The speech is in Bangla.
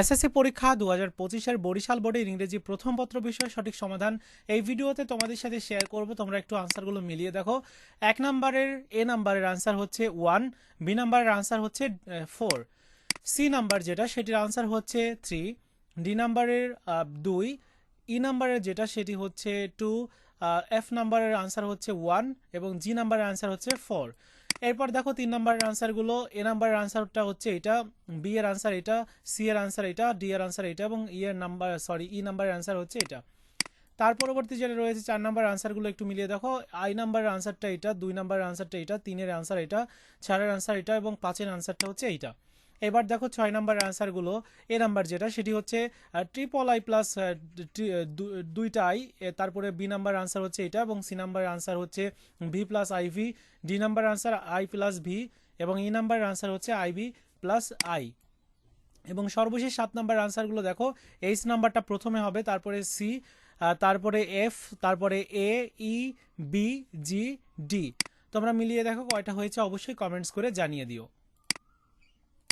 এসএসসি পরীক্ষা দু হাজার পঁচিশের বরিশাল বোর্ডের ইংরেজি প্রথম পত্র বিষয় সঠিক সমাধান এই ভিডিওতে তোমাদের সাথে শেয়ার করব। তোমরা একটু আনসারগুলো মিলিয়ে দেখো। এক নাম্বারের এ নাম্বারের আনসার হচ্ছে ওয়ান বি নাম্বারের আনসার হচ্ছে ফোর সি নাম্বার যেটা, সেটির আনসার হচ্ছে থ্রি ডি নাম্বারের দুই। ই নাম্বারের যেটা, সেটি হচ্ছে টু এফ নাম্বারের আনসার হচ্ছে ওয়ান এবং জি নাম্বারের আনসার হচ্ছে ফোর এরপর দেখো তিন নাম্বারের আনসারগুলো এ নাম্বারের আনসারটা হচ্ছে এটা বি এর আনসার এটা সি এর আনসার এটা ডি এর আনসার এটা এবং ই এর নাম্বার সরি ই নাম্বারের আনসার হচ্ছে এটা। তার পরবর্তী যেটা রয়েছে, চার নাম্বার আনসারগুলো একটু মিলিয়ে দেখো। আই নাম্বারের আনসারটা এটা, দুই নাম্বারের আনসারটা এটা, তিনের আনসার এটা, চারের আনসার এটা এবং পাঁচের আনসারটা হচ্ছে এইটা। এবার দেখো ছয় নাম্বারের আনসারগুলো এ নাম্বার যেটা, সেটি হচ্ছে ট্রিপল আই প্লাস দুইটা আই তারপরে বি নাম্বার আনসার হচ্ছে এটা এবং সি নাম্বার আনসার হচ্ছে V plus I V D number answer I plus V এবং ই নাম্বারের আনসার হচ্ছে আই ভি প্লাস আই এবং সর্বশেষ সাত নাম্বার আনসারগুলো দেখো এইচ নাম্বারটা প্রথমে হবে, তারপরে সি তারপরে এফ তারপরে এ ই বি জি ডি তোমরা মিলিয়ে দেখো কয়টা হয়েছে, অবশ্যই কমেন্টস করে জানিয়ে দিও।